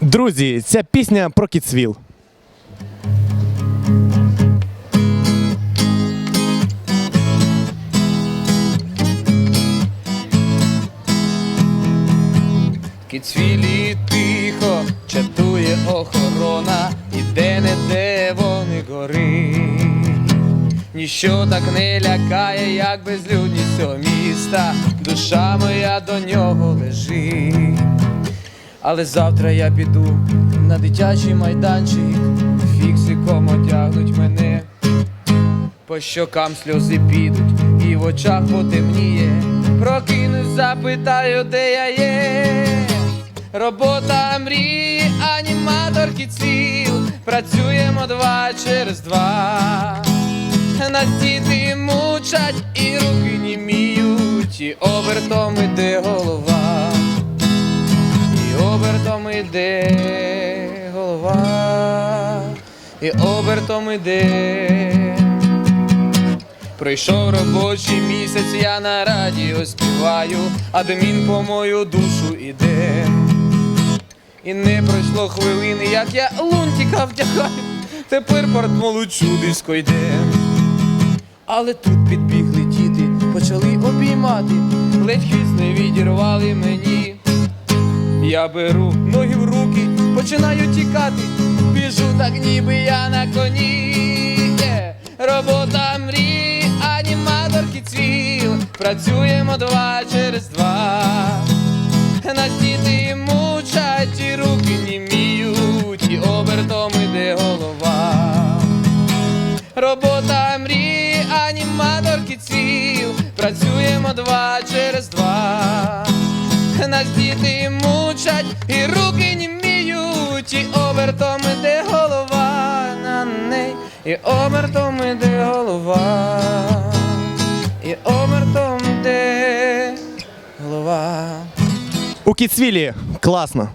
Друзі, ця пісня про Кіцвіл. Кіцвілі тихо чатує охорона, і де не де вони горить. Ніщо так не лякає, як безлюдність цього міста, душа моя до нього лежить. Але завтра я піду на дитячий майданчик, фіксиком одягнуть мене, по щокам сльози підуть, і в очах потемніє. Прокинусь, запитаю, де я є. Робота мрії, аніматор кіцвіл, працюємо два через два. Нас діти мучать і руки німіють, і обертом іде голова, іде голова, і обертом іде. Пройшов робочий місяць, я на радіо співаю, адмін по мою душу іде. І не пройшло хвилини, як я лунтика вдягаю, тепер портмолу чудисько йде. Але тут підбігли діти, почали обіймати, ледь хвіст відірвали мені. Я беру ноги в руки, починаю тікати, біжу так, ніби я на коні. Робота мрії, аніматор кіцвіл, працюємо два через два. Нас діти мучать, і руки німіють, і обертом іде голова. Робота мрії, аніматор кіцвіл, працюємо два через два. Нас діти мучать, і руки німіють, і обертом іде голова на неї, і обертом іде голова, і обертом іде голова. У Кіцвілі класно.